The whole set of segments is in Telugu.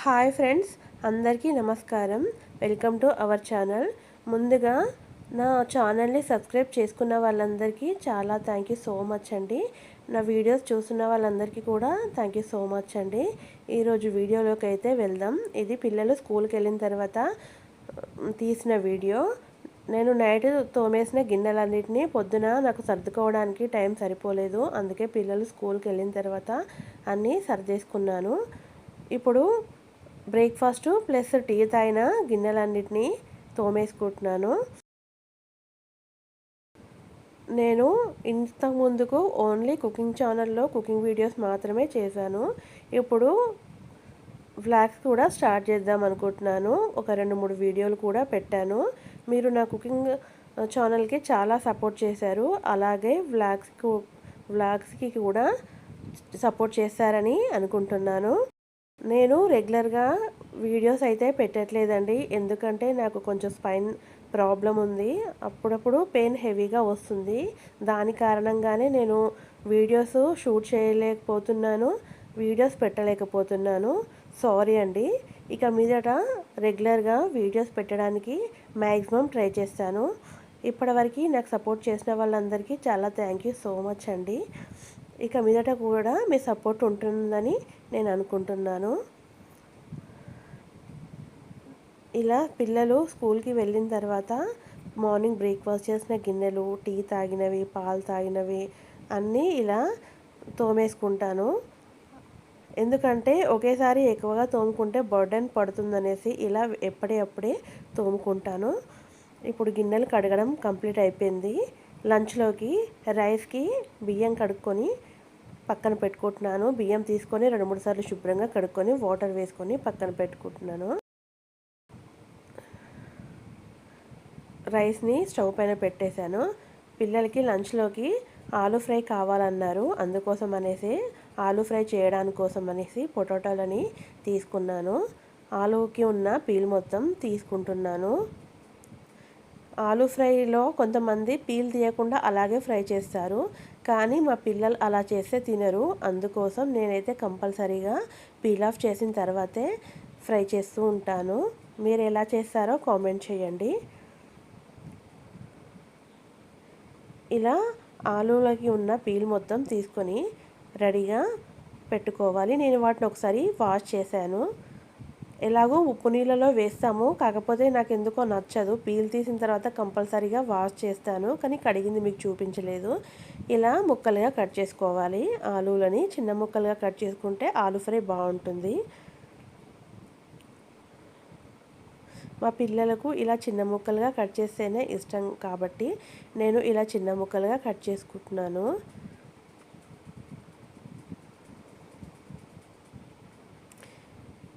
హాయ్ ఫ్రెండ్స్ అందరికీ నమస్కారం. Welcome to our channel. ముందుగా నా ఛానల్ని సబ్స్క్రైబ్ చేసుకున్న వాళ్ళందరికీ చాలా థ్యాంక్ యూ సో మచ్ అండి. నా వీడియోస్ చూస్తున్న వాళ్ళందరికీ కూడా థ్యాంక్ యూ సో మచ్ అండి. ఈరోజు వీడియోలోకి అయితే వెళ్దాం. ఇది పిల్లలు స్కూల్కి వెళ్ళిన తర్వాత తీసిన వీడియో. నేను నైట్ తోమేసిన గిన్నెలన్నింటినీ పొద్దున నాకు సర్దుకోవడానికి టైం సరిపోలేదు. అందుకే పిల్లలు స్కూల్కి వెళ్ళిన తర్వాత అన్నీ సర్దేసుకున్నాను. ఇప్పుడు బ్రేక్ఫాస్ట్ ప్లస్ టీ తాగిన గిన్నెలన్నిటినీ తోమేసుకుంటున్నాను. నేను ఇంతకు ముందుకు ఓన్లీ కుకింగ్ ఛానల్లో కుకింగ్ వీడియోస్ మాత్రమే చేశాను. ఇప్పుడు వ్లాగ్స్ కూడా స్టార్ట్ చేద్దాం అనుకుంటున్నాను. ఒక రెండు మూడు వీడియోలు కూడా పెట్టాను. మీరు నా కుకింగ్ ఛానల్కి చాలా సపోర్ట్ చేశారు. అలాగే వ్లాగ్స్కు వ్లాగ్స్కి కూడా సపోర్ట్ చేస్తారని అనుకుంటున్నాను. నేను రెగ్యులర్గా వీడియోస్ అయితే పెట్టట్లేదండి. ఎందుకంటే నాకు కొంచెం స్పైన్ ప్రాబ్లం ఉంది. అప్పుడప్పుడు పెయిన్ హెవీగా వస్తుంది. దాని కారణంగానే నేను వీడియోస్ షూట్ చేయలేకపోతున్నాను. వీడియోస్ పెట్టలేకపోతున్నాను. సారీ అండి. ఇక మీదట రెగ్యులర్గా వీడియోస్ పెట్టడానికి మ్యాక్సిమం ట్రై చేస్తాను. ఇప్పటివరకు నాకు సపోర్ట్ చేసిన వాళ్ళందరికీ చాలా థ్యాంక్ యూ సో మచ్ అండి. ఇక మీదట కూడా మీ సపోర్ట్ ఉంటుందని నేను అనుకుంటున్నాను. ఇలా పిల్లలు స్కూల్కి వెళ్ళిన తర్వాత మార్నింగ్ బ్రేక్ఫాస్ట్ చేసిన గిన్నెలు టీ తాగినవి పాలు తాగినవి అన్నీ ఇలా తోమేసుకుంటాను. ఎందుకంటే ఒకేసారి ఎక్కువగా తోముకుంటే బర్డెన్ పడుతుందనేసి ఇలా ఎప్పటికప్పుడే తోముకుంటాను. ఇప్పుడు గిన్నెలు కడగడం కంప్లీట్ అయిపోయింది. లంచ్లోకి రైస్కి బియ్యం కడుక్కొని పక్కన పెట్టుకుంటున్నాను. బియ్యం తీసుకొని రెండు మూడు సార్లు శుభ్రంగా కడుక్కొని వాటర్ వేసుకొని పక్కన పెట్టుకుంటున్నాను. రైస్ని స్టవ్ పైన పెట్టేశాను. పిల్లలకి లంచ్లోకి ఆలూ ఫ్రై కావాలన్నారు. అందుకోసం అనేసి ఆలూ ఫ్రై చేయడానికి కోసం అనేసి పొటాటోలని తీసుకున్నాను. ఆలూకి ఉన్న పీల్ మొత్తం తీసుకుంటున్నాను. ఆలూ ఫ్రైలో కొంతమంది పీల్ తీయకుండా అలాగే ఫ్రై చేస్తారు. కానీ మా పిల్లలు అలా చేస్తే తినరు. అందుకోసం నేనైతే కంపల్సరీగా పీల్ ఆఫ్ చేసిన తర్వాతే ఫ్రై చేస్తూ ఉంటాను. మీరు ఎలా చేస్తారో కామెంట్ చేయండి. ఇలా ఆలూలకి ఉన్న పీల్ మొత్తం తీసుకొని రెడీగా పెట్టుకోవాలి. నేను వాటిని ఒకసారి వాష్ చేశాను. ఎలాగో ఉప్పు నీళ్ళలో వేస్తాము. కాకపోతే నాకు ఎందుకో నచ్చదు. పీల్ తీసిన తర్వాత కంపల్సరీగా వాష్ చేస్తాను. కానీ కడిగింది మీకు చూపించలేదు. ఇలా ముక్కలుగా కట్ చేసుకోవాలి. ఆలూలని చిన్న ముక్కలుగా కట్ చేసుకుంటే ఆలు ఫ్రై బాగుంటుంది. మా పిల్లలకు ఇలా చిన్న ముక్కలుగా కట్ చేస్తేనే ఇష్టం కాబట్టి నేను ఇలా చిన్న ముక్కలుగా కట్ చేసుకుంటున్నాను.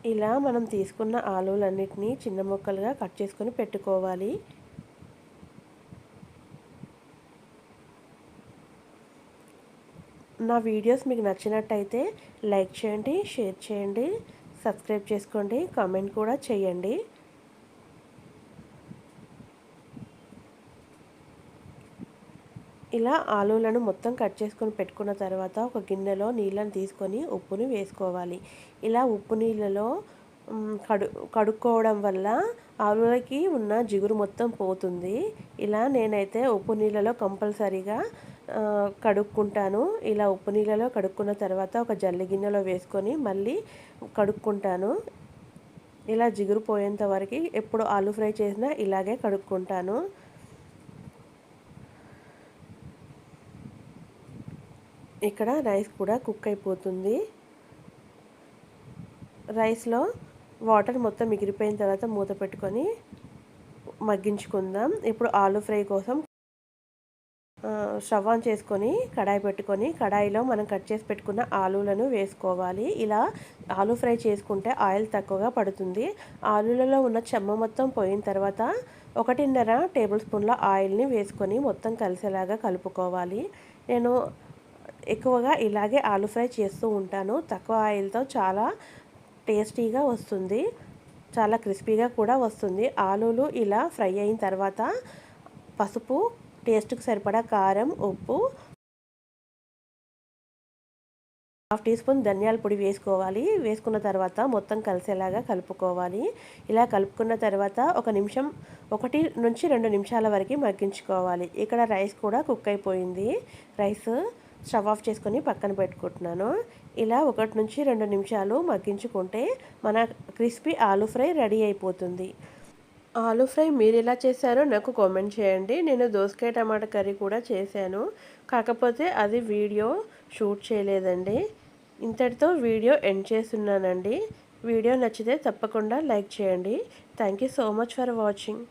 ఇలా మనం తీసుకున్న ఆలువలన్నిటినీ చిన్న ముక్కలుగా కట్ చేసుకొని పెట్టుకోవాలి. నా వీడియోస్ మీకు నచ్చినట్టయితే లైక్ చేయండి షేర్ చేయండి సబ్స్క్రైబ్ చేసుకోండి కామెంట్ కూడా చేయండి. ఇలా ఆలులను మొత్తం కట్ చేసుకొని పెట్టుకున్న తర్వాత ఒక గిన్నెలో నీళ్ళని తీసుకొని ఉప్పుని వేసుకోవాలి. ఇలా ఉప్పు నీళ్ళలో కడు కడుక్కోవడం వల్ల ఆలులకి ఉన్న జిగురు మొత్తం పోతుంది. ఇలా నేనైతే ఉప్పు నీళ్ళలో కంపల్సరీగా కడుక్కుంటాను. ఇలా ఉప్పు నీళ్ళలో కడుక్కున్న తర్వాత ఒక జల్లి గిన్నెలో వేసుకొని మళ్ళీ కడుక్కుంటాను. ఇలా జిగురు పోయేంత వరకు ఎప్పుడు ఆలు ఫ్రై చేసినా ఇలాగే కడుక్కుంటాను. ఇక్కడ రైస్ కూడా కుక్ అయిపోతుంది. రైస్లో వాటర్ మొత్తం మిగిలిపోయిన తర్వాత మూత పెట్టుకొని మగ్గించుకుందాం. ఇప్పుడు ఆలు ఫ్రై కోసం స్టవ్ ఆన్ చేసుకొని కడాయి పెట్టుకొని కడాయిలో మనం కట్ చేసి పెట్టుకున్న ఆలులను వేసుకోవాలి. ఇలా ఆలు ఫ్రై చేసుకుంటే ఆయిల్ తక్కువగా పడుతుంది. ఆలులలో ఉన్న చెమ్మ మొత్తం పోయిన తర్వాత ఒకటిన్నర టేబుల్ స్పూన్ల ఆయిల్ని వేసుకొని మొత్తం కలిసేలాగా కలుపుకోవాలి. నేను ఎక్కువగా ఇలాగే ఆలు ఫ్రై చేస్తూ ఉంటాను. తక్కువ ఆయిల్తో చాలా టేస్టీగా వస్తుంది. చాలా క్రిస్పీగా కూడా వస్తుంది. ఆలూలు ఇలా ఫ్రై అయిన తర్వాత పసుపు టేస్ట్కి సరిపడా కారం ఉప్పు హాఫ్ టీ స్పూన్ ధనియాల పొడి వేసుకోవాలి. వేసుకున్న తర్వాత మొత్తం కలిసేలాగా కలుపుకోవాలి. ఇలా కలుపుకున్న తర్వాత ఒక నిమిషం ఒకటి నుంచి రెండు నిమిషాల వరకు మగ్గించుకోవాలి. ఇక్కడ రైస్ కూడా కుక్ అయిపోయింది. రైస్ స్టవ్ ఆఫ్ చేసుకొని పక్కన పెట్టుకుంటున్నాను. ఇలా ఒకటి నుంచి రెండు నిమిషాలు మగ్గించుకుంటే మన క్రిస్పీ ఆలూ ఫ్రై రెడీ అయిపోతుంది. ఆలూ ఫ్రై మీరు ఎలా చేశారో నాకు కామెంట్ చేయండి. నేను దోసకాయ టమాటా కర్రీ కూడా చేశాను. కాకపోతే అది వీడియో షూట్ చేయలేదండి. ఇంతటితో వీడియో ఎండ్ చేస్తున్నానండి. వీడియో నచ్చితే తప్పకుండా లైక్ చేయండి. Thank you so much for watching.